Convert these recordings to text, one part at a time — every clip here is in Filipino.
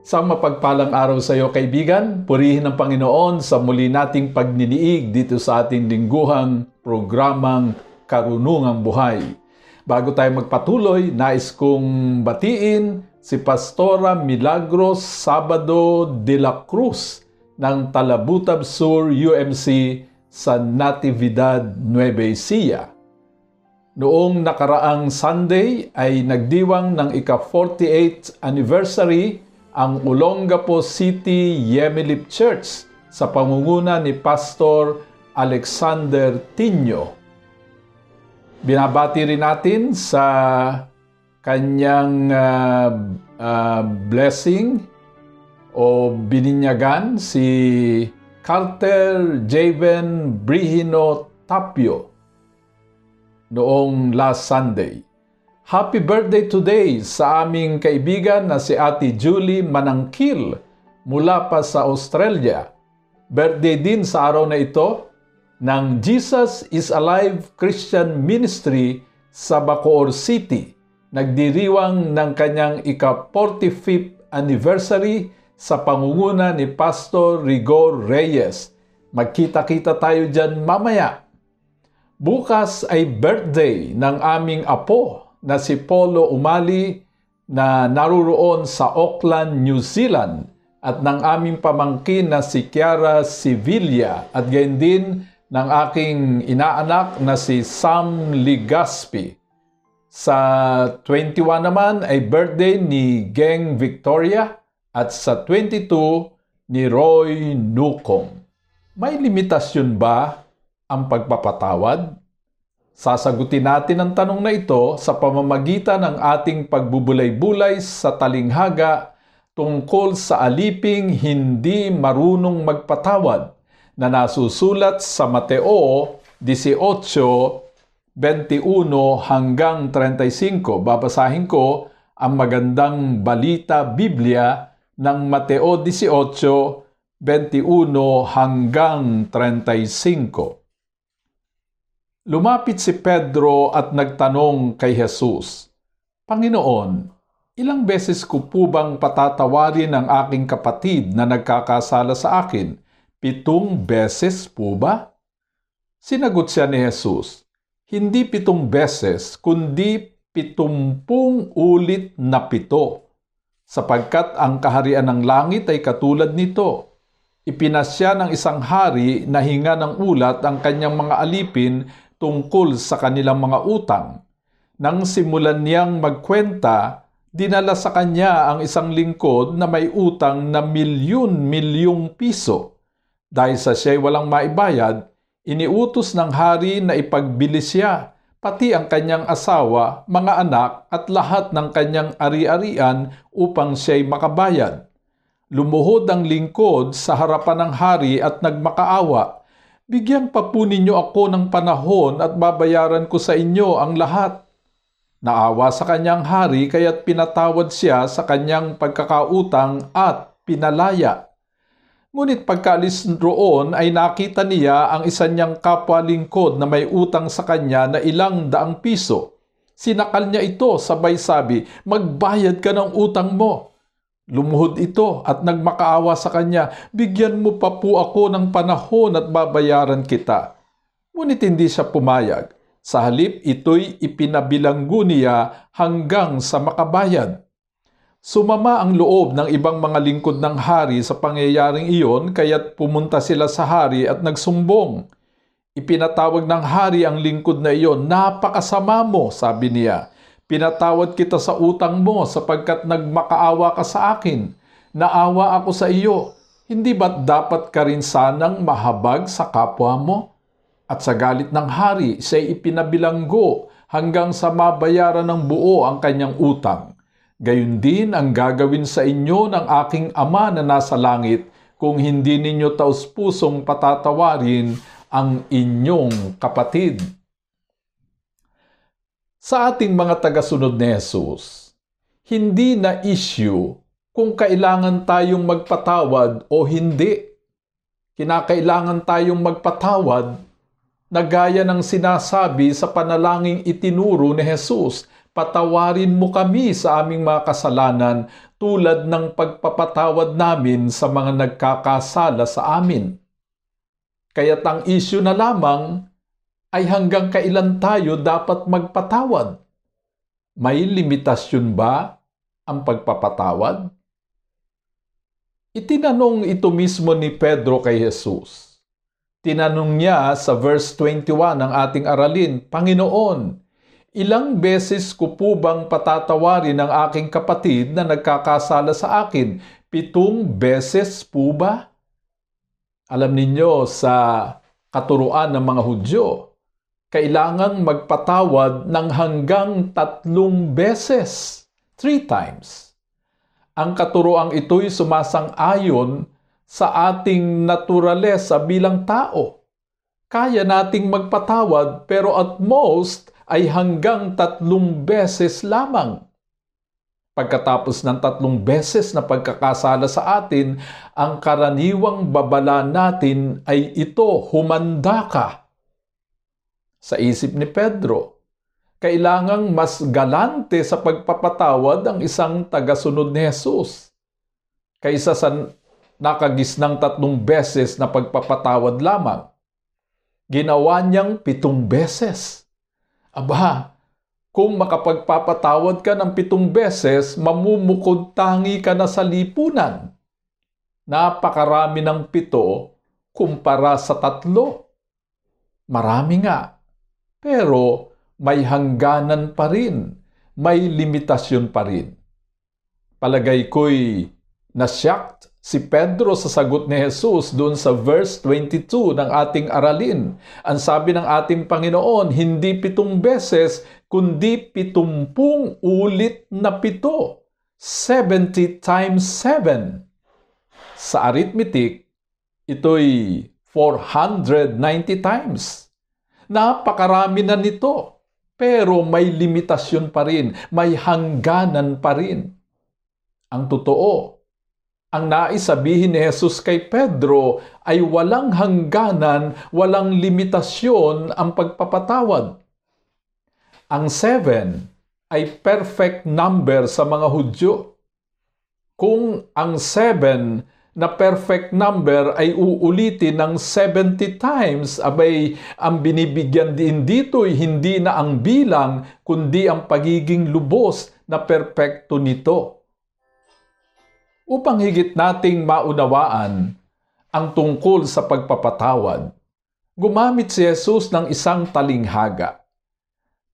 Isang mapagpalang araw sa iyo kaibigan, purihin ng Panginoon sa muli nating pagniniig dito sa ating lingguhang programang Karunungang Buhay. Bago tayo magpatuloy, nais kong batiin si Pastora Milagros Sabado de la Cruz ng Talabutab Sur UMC sa Natividad Nueva Ecija. Noong nakaraang Sunday ay nagdiwang ng ika-48th anniversary ang Olongapo City Yemilip Church sa pangunguna ni Pastor Alexander Tinyo. Binabati rin natin sa kanyang uh, uh, blessing o bininyagan si Carter Javen Brihino Tapio noong last Sunday. Happy birthday today sa aming kaibigan na si Ate Julie Manangkil mula pa sa Australia. Birthday din sa araw na ito ng Jesus is Alive Christian Ministry sa Bacoor City. Nagdiriwang ng kanyang ika-45th anniversary sa pangunguna ni Pastor Rigor Reyes. Magkita-kita tayo dyan mamaya. Bukas ay birthday ng aming apo na si Polo Umali na naruroon sa Auckland, New Zealand at ng aming pamangkin na si Kiara Sevilla at gayon din ng aking inaanak na si Sam Ligaspi. Sa 21 naman ay birthday ni Geng Victoria at sa 22 ni Roy Nukong. May limitasyon ba ang pagpapatawad? Sasagutin natin ang tanong na ito sa pamamagitan ng ating pagbubulay-bulay sa talinghaga tungkol sa aliping hindi marunong magpatawad na nasusulat sa Mateo 18, 21 hanggang 35. Babasahin ko ang magandang balita Biblia ng Mateo 18, 21 hanggang 35. Lumapit si Pedro at nagtanong kay Jesus, Panginoon, ilang beses ko po bang patatawarin ang aking kapatid na nagkakasala sa akin? Pitong beses po ba? Sinagot siya ni Jesus, Hindi pitong beses, kundi pitumpung ulit na pito, sapagkat ang kaharian ng langit ay katulad nito. Ipinasya ng isang hari na hinga ng ulat ang kanyang mga alipin tungkol sa kanilang mga utang. Nang simulan niyang magkwenta, dinala sa kanya ang isang lingkod na may utang na milyon-milyong piso. Dahil sa siya'y walang maibayad, iniutos ng hari na ipagbili siya, pati ang kanyang asawa, mga anak at lahat ng kanyang ari-arian upang siya'y makabayad. Lumuhod ang lingkod sa harapan ng hari at nagmakaawa Bigyan pa po ninyo ako ng panahon at babayaran ko sa inyo ang lahat. Naawa sa kanyang hari kaya't pinatawad siya sa kanyang pagkakautang at pinalaya. Ngunit pagkaalis roon ay nakita niya ang isa niyang kapwa lingkod na may utang sa kanya na ilang daang piso. Sinakal niya ito sabay sabi, magbayad ka ng utang mo. Lumuhod ito at nagmakaawa sa kanya, bigyan mo pa po ako ng panahon at babayaran kita. Ngunit hindi siya pumayag. Sa halip, ito'y ipinabilanggo niya hanggang sa makabayad. Sumama ang loob ng ibang mga lingkod ng hari sa pangyayaring iyon kaya't pumunta sila sa hari at nagsumbong. Ipinatawag ng hari ang lingkod na iyon, napakasama mo, sabi niya Pinatawad kita sa utang mo sapagkat nagmakaawa ka sa akin. Naawa ako sa iyo. Hindi ba't dapat ka rin sanang mahabag sa kapwa mo? At sa galit ng hari, siya'y ipinabilanggo hanggang sa mabayaran ng buo ang kanyang utang. Gayun din ang gagawin sa inyo ng aking Ama na nasa langit kung hindi ninyo taus-pusong patatawarin ang inyong kapatid. Sa ating mga tagasunod ni Jesus, hindi na issue kung kailangan tayong magpatawad o hindi. Kinakailangan tayong magpatawad na gaya ng sinasabi sa panalangin itinuro ni Jesus, patawarin mo kami sa aming mga kasalanan tulad ng pagpapatawad namin sa mga nagkakasala sa amin. Kaya't ang issue na lamang ay hanggang kailan tayo dapat magpatawad? May limitasyon ba ang pagpapatawad? Itinanong ito mismo ni Pedro kay Jesus. Tinanong niya sa verse 21 ng ating aralin, Panginoon, Ilang beses ko po bang patatawarin ang aking kapatid na nagkakasala sa akin? Pitong beses po ba? Alam ninyo sa katuruan ng mga Hudyo, kailangang magpatawad ng hanggang tatlong beses, three times. Ang katuroang ito'y sumasang-ayon sa ating naturalesa bilang tao. Kaya nating magpatawad pero at most ay hanggang tatlong beses lamang. Pagkatapos ng tatlong beses na pagkakasala sa atin, ang karaniwang babala natin ay ito, humanda ka. Sa isip ni Pedro, kailangang mas galante sa pagpapatawad ang isang tagasunod ni Jesus kaysa sa nakagisnang tatlong beses na pagpapatawad lamang. Ginawa niyang pitong beses. Aba, kung makapagpapatawad ka ng pitong beses, mamumukod tangi ka na sa lipunan. Napakarami ng pito kumpara sa tatlo. Marami nga. Pero may hangganan pa rin. May limitasyon pa rin. Palagay ko'y nashocked si Pedro sa sagot ni Jesus doon sa verse 22 ng ating aralin. Ang sabi ng ating Panginoon, hindi pitong beses, kundi pitumpung ulit na pito. 70 times 7. Sa arithmetic, ito'y 490 times. Napakarami na nito. Pero may limitasyon pa rin, may hangganan pa rin. Ang totoo, ang nais sabihin ni Jesus kay Pedro ay walang hangganan, walang limitasyon ang pagpapatawad. Ang seven ay perfect number sa mga Hudyo. Kung ang seven na perfect number ay uulitin ng 70 times, abay ang binibigyan din dito ay hindi na ang bilang, kundi ang pagiging lubos na perpekto nito upang higit nating maunawaan ang tungkol sa pagpapatawad, gumamit si Jesus ng isang talinghaga.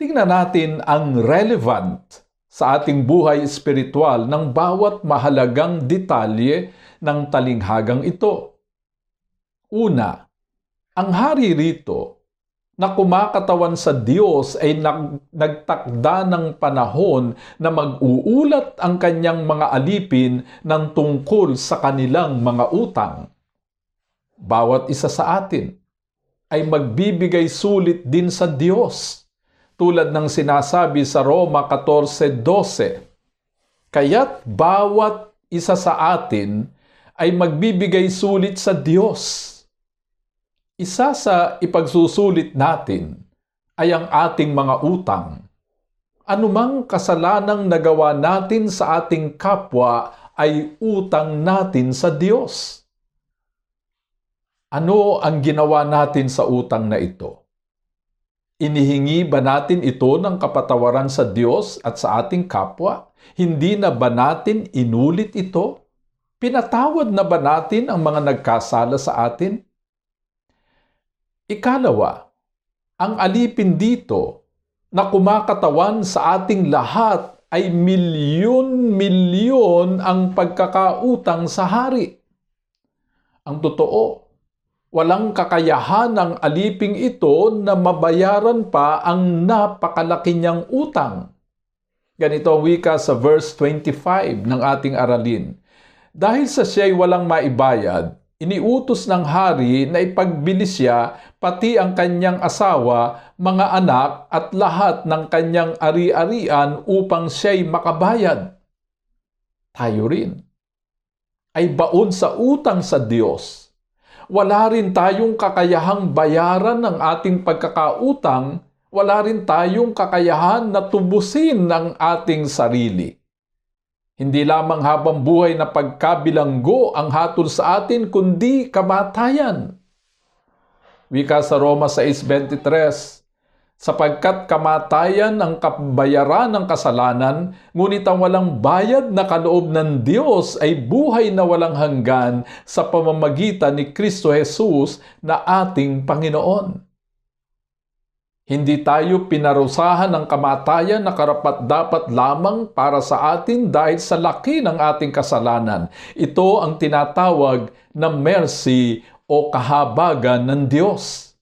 Tingnan natin ang relevant sa ating buhay espiritual ng bawat mahalagang detalye ng talinghagang ito. Una, ang hari rito na kumakatawan sa Diyos ay nag, nagtakda ng panahon na mag-uulat ang kanyang mga alipin ng tungkol sa kanilang mga utang. Bawat isa sa atin ay magbibigay sulit din sa Diyos tulad ng sinasabi sa Roma 14.12. Kaya't bawat isa sa atin ay magbibigay sulit sa Diyos isa sa ipagsusulit natin ay ang ating mga utang. Anumang kasalanang nagawa natin sa ating kapwa ay utang natin sa Diyos. Ano ang ginawa natin sa utang na ito? Inihingi ba natin ito ng kapatawaran sa Diyos at sa ating kapwa? Hindi na ba natin inulit ito? Pinatawad na ba natin ang mga nagkasala sa atin? Ikalawa, ang alipin dito na kumakatawan sa ating lahat ay milyon-milyon ang pagkakautang sa hari. Ang totoo, walang kakayahan ng aliping ito na mabayaran pa ang napakalaki niyang utang. Ganito ang wika sa verse 25 ng ating aralin. Dahil sa siya'y walang maibayad, iniutos ng hari na ipagbili siya pati ang kanyang asawa, mga anak at lahat ng kanyang ari-arian upang siya'y makabayad. Tayo rin ay baon sa utang sa Diyos. Wala rin tayong kakayahang bayaran ng ating pagkakautang, wala rin tayong kakayahan na tubusin ng ating sarili. Hindi lamang habang buhay na pagkabilanggo ang hatol sa atin, kundi kamatayan. Wika sa Roma 6.23, sapagkat kamatayan ang kabayaran ng kasalanan, ngunit ang walang bayad na kaloob ng Diyos ay buhay na walang hanggan sa pamamagitan ni Kristo Jesus na ating Panginoon. Hindi tayo pinarusahan ng kamatayan na karapat dapat lamang para sa atin dahil sa laki ng ating kasalanan. Ito ang tinatawag na mercy o kahabagan ng Diyos.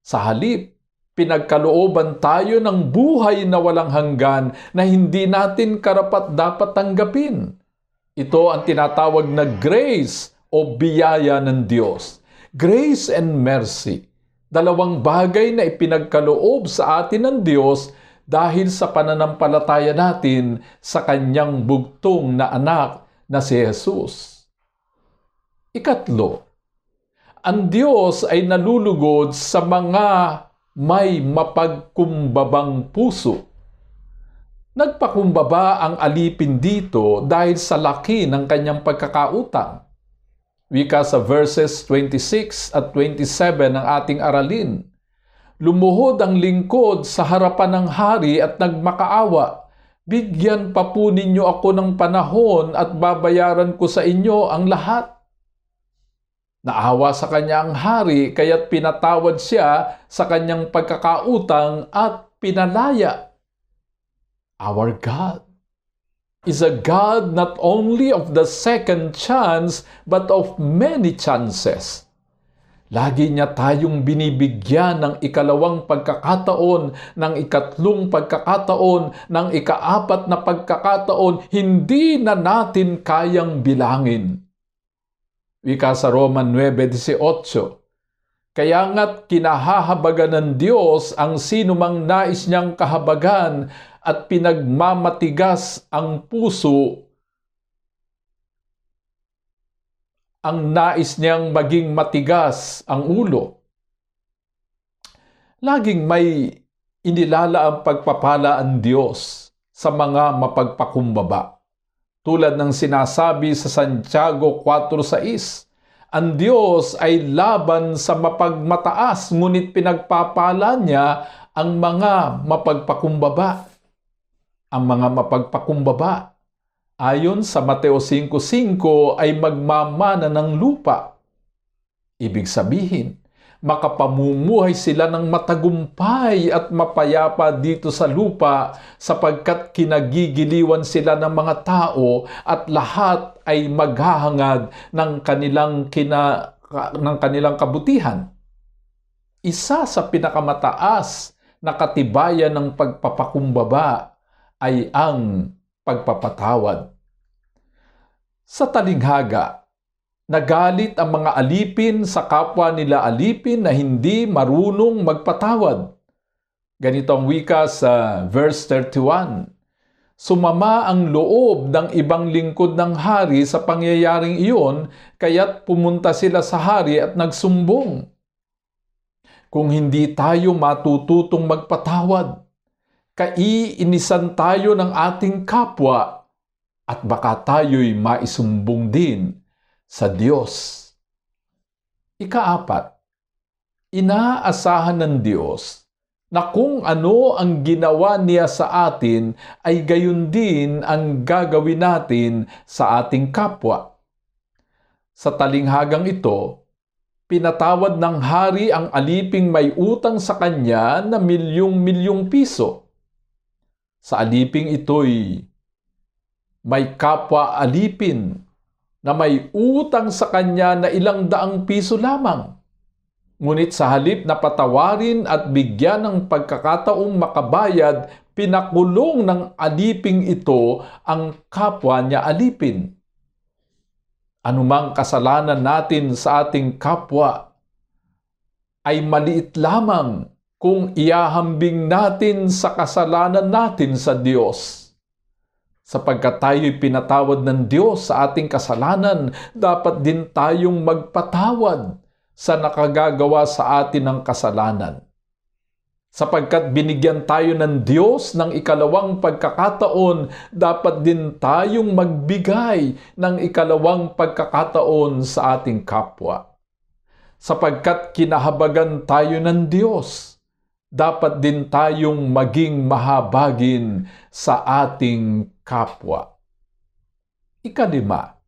Sa halip, pinagkalooban tayo ng buhay na walang hanggan na hindi natin karapat dapat tanggapin. Ito ang tinatawag na grace o biyaya ng Diyos. Grace and mercy dalawang bagay na ipinagkaloob sa atin ng Diyos dahil sa pananampalataya natin sa kanyang bugtong na anak na si Jesus. Ikatlo, ang Diyos ay nalulugod sa mga may mapagkumbabang puso. Nagpakumbaba ang alipin dito dahil sa laki ng kanyang pagkakautang. Wika sa verses 26 at 27 ng ating aralin. Lumuhod ang lingkod sa harapan ng hari at nagmakaawa. Bigyan pa po ninyo ako ng panahon at babayaran ko sa inyo ang lahat. Naawa sa kanya ang hari kaya't pinatawad siya sa kanyang pagkakautang at pinalaya. Our God is a God not only of the second chance, but of many chances. Lagi niya tayong binibigyan ng ikalawang pagkakataon, ng ikatlong pagkakataon, ng ikaapat na pagkakataon, hindi na natin kayang bilangin. Wika sa Roman 9.18 Kaya nga't kinahahabagan ng Diyos ang sinumang nais niyang kahabagan at pinagmamatigas ang puso ang nais niyang maging matigas ang ulo. Laging may inilala ang pagpapala ang Diyos sa mga mapagpakumbaba. Tulad ng sinasabi sa Santiago 4.6, ang Diyos ay laban sa mapagmataas, ngunit pinagpapala niya ang mga mapagpakumbaba ang mga mapagpakumbaba. Ayon sa Mateo 5.5 ay magmamana ng lupa. Ibig sabihin, makapamumuhay sila ng matagumpay at mapayapa dito sa lupa sapagkat kinagigiliwan sila ng mga tao at lahat ay maghahangad ng kanilang kina, ng kanilang kabutihan. Isa sa pinakamataas na katibayan ng pagpapakumbaba ay ang pagpapatawad. Sa talinghaga, nagalit ang mga alipin sa kapwa nila alipin na hindi marunong magpatawad. Ganito ang wika sa verse 31. Sumama ang loob ng ibang lingkod ng hari sa pangyayaring iyon, kaya't pumunta sila sa hari at nagsumbong. Kung hindi tayo matututong magpatawad, kaiinisan tayo ng ating kapwa at baka tayo'y maisumbong din sa Diyos. Ikaapat, inaasahan ng Diyos na kung ano ang ginawa niya sa atin ay gayon din ang gagawin natin sa ating kapwa. Sa talinghagang ito, pinatawad ng hari ang aliping may utang sa kanya na milyong-milyong piso sa aliping ito'y may kapwa alipin na may utang sa kanya na ilang daang piso lamang. Ngunit sa halip na patawarin at bigyan ng pagkakataong makabayad, pinakulong ng aliping ito ang kapwa niya alipin. Anumang kasalanan natin sa ating kapwa ay maliit lamang kung iahambing natin sa kasalanan natin sa Diyos. Sapagkat tayo'y pinatawad ng Diyos sa ating kasalanan, dapat din tayong magpatawad sa nakagagawa sa atin ng kasalanan Sapagkat binigyan tayo ng Diyos ng ikalawang pagkakataon, dapat din tayong magbigay ng ikalawang pagkakataon sa ating kapwa. Sapagkat kinahabagan tayo ng Diyos, dapat din tayong maging mahabagin sa ating kapwa. Ikalima,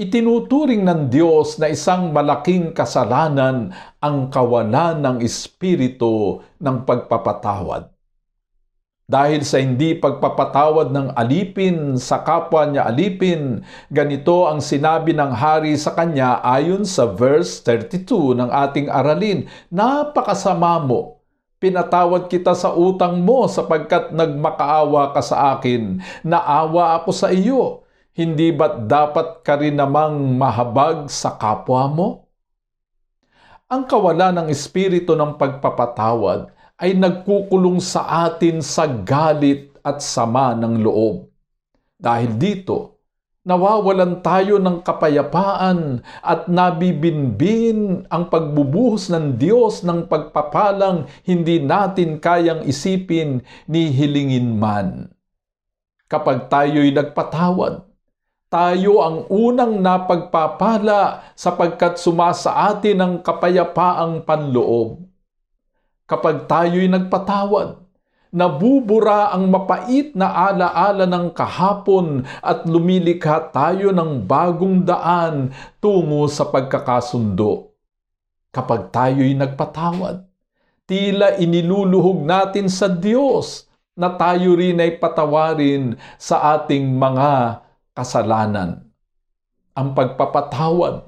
Itinuturing ng Diyos na isang malaking kasalanan ang kawalan ng espiritu ng pagpapatawad. Dahil sa hindi pagpapatawad ng alipin sa kapwa niya alipin, ganito ang sinabi ng hari sa kanya ayon sa verse 32 ng ating aralin, Napakasama mo, pinatawad kita sa utang mo sapagkat nagmakaawa ka sa akin, naawa ako sa iyo. Hindi ba't dapat ka rin namang mahabag sa kapwa mo? Ang kawalan ng espiritu ng pagpapatawad ay nagkukulong sa atin sa galit at sama ng loob. Dahil dito, nawawalan tayo ng kapayapaan at nabibinbin ang pagbubuhos ng Diyos ng pagpapalang hindi natin kayang isipin ni hilingin man. Kapag tayo'y nagpatawad, tayo ang unang napagpapala sapagkat sumasa atin ang kapayapaang panloob. Kapag tayo'y nagpatawad, nabubura ang mapait na alaala ng kahapon at lumilikha tayo ng bagong daan tungo sa pagkakasundo. Kapag tayo'y nagpatawad, tila iniluluhog natin sa Diyos na tayo rin ay patawarin sa ating mga kasalanan. Ang pagpapatawad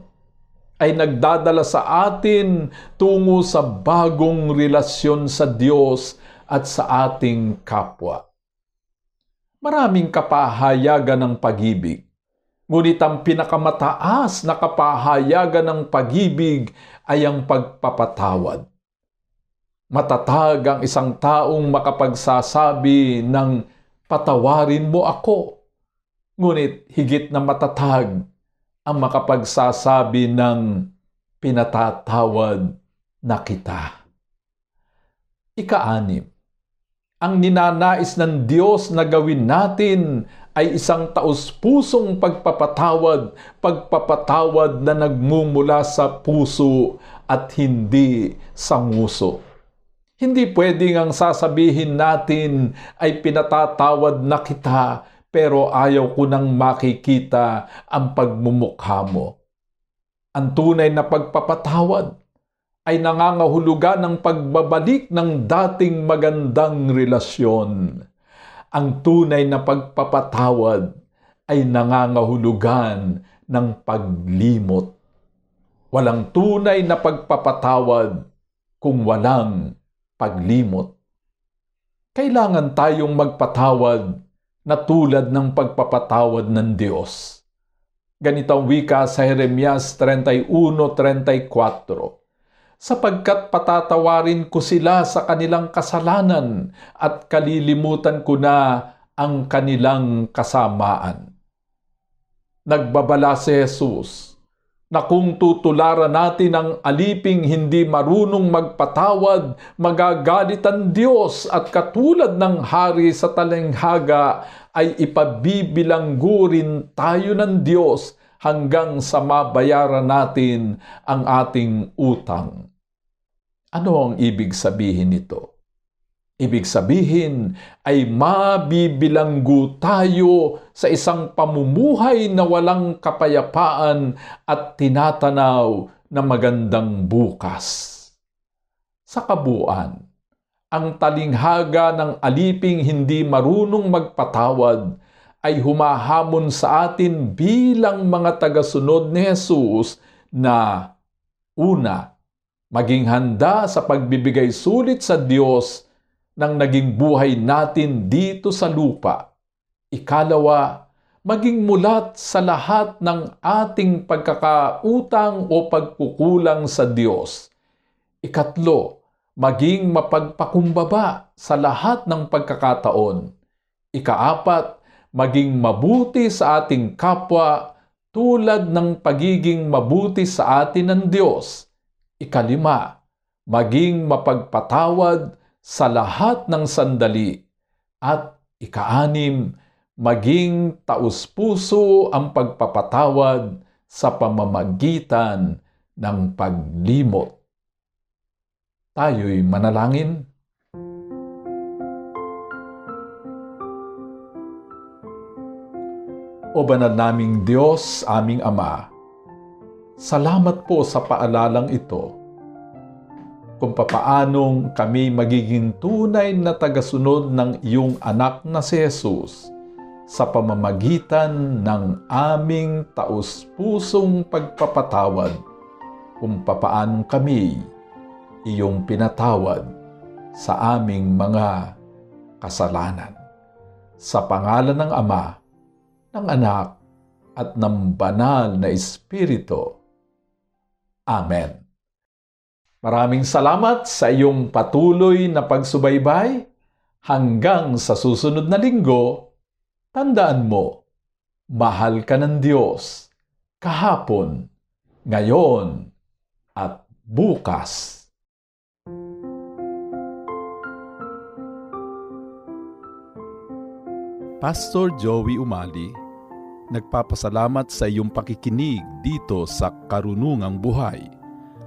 ay nagdadala sa atin tungo sa bagong relasyon sa Diyos at sa ating kapwa. Maraming kapahayagan ng pag-ibig. Ngunit ang pinakamataas na kapahayagan ng pag-ibig ay ang pagpapatawad. Matatag ang isang taong makapagsasabi ng patawarin mo ako Ngunit higit na matatag ang makapagsasabi ng pinatatawad na kita. Ikaanim, ang ninanais ng Diyos na gawin natin ay isang taus-pusong pagpapatawad, pagpapatawad na nagmumula sa puso at hindi sa nguso. Hindi pwedeng ang sasabihin natin ay pinatatawad na kita pero ayaw ko nang makikita ang pagmumukha mo. Ang tunay na pagpapatawad ay nangangahulugan ng pagbabalik ng dating magandang relasyon. Ang tunay na pagpapatawad ay nangangahulugan ng paglimot. Walang tunay na pagpapatawad kung walang paglimot. Kailangan tayong magpatawad na tulad ng pagpapatawad ng Diyos. Ganito ang wika sa Jeremias 31.34 sapagkat patatawarin ko sila sa kanilang kasalanan at kalilimutan ko na ang kanilang kasamaan. Nagbabala si Jesus na kung tutularan natin ang aliping hindi marunong magpatawad, magagalit ang Diyos at katulad ng hari sa talenghaga ay ipabibilanggurin tayo ng Diyos hanggang sa mabayaran natin ang ating utang. Ano ang ibig sabihin nito? Ibig sabihin ay mabibilanggo tayo sa isang pamumuhay na walang kapayapaan at tinatanaw na magandang bukas. Sa kabuuan, ang talinghaga ng aliping hindi marunong magpatawad ay humahamon sa atin bilang mga tagasunod ni Jesus na una, maging handa sa pagbibigay sulit sa Diyos ng naging buhay natin dito sa lupa. Ikalawa, maging mulat sa lahat ng ating pagkakautang o pagkukulang sa Diyos. Ikatlo, maging mapagpakumbaba sa lahat ng pagkakataon. Ikaapat, maging mabuti sa ating kapwa tulad ng pagiging mabuti sa atin ng Diyos. Ikalima, maging mapagpatawad sa lahat ng sandali. At ikaanim, maging taus-puso ang pagpapatawad sa pamamagitan ng paglimot. Tayo'y manalangin. O banal naming Diyos, aming Ama, salamat po sa paalalang ito kung papaanong kami magiging tunay na tagasunod ng iyong anak na si Jesus sa pamamagitan ng aming taus-pusong pagpapatawad kung papaanong kami iyong pinatawad sa aming mga kasalanan. Sa pangalan ng Ama, ng Anak, at ng Banal na Espiritu. Amen. Maraming salamat sa iyong patuloy na pagsubaybay. Hanggang sa susunod na linggo, tandaan mo, mahal ka ng Diyos kahapon, ngayon, at bukas. Pastor Joey Umali, nagpapasalamat sa iyong pakikinig dito sa Karunungang Buhay.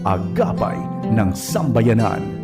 Agapay ng Sambayanan.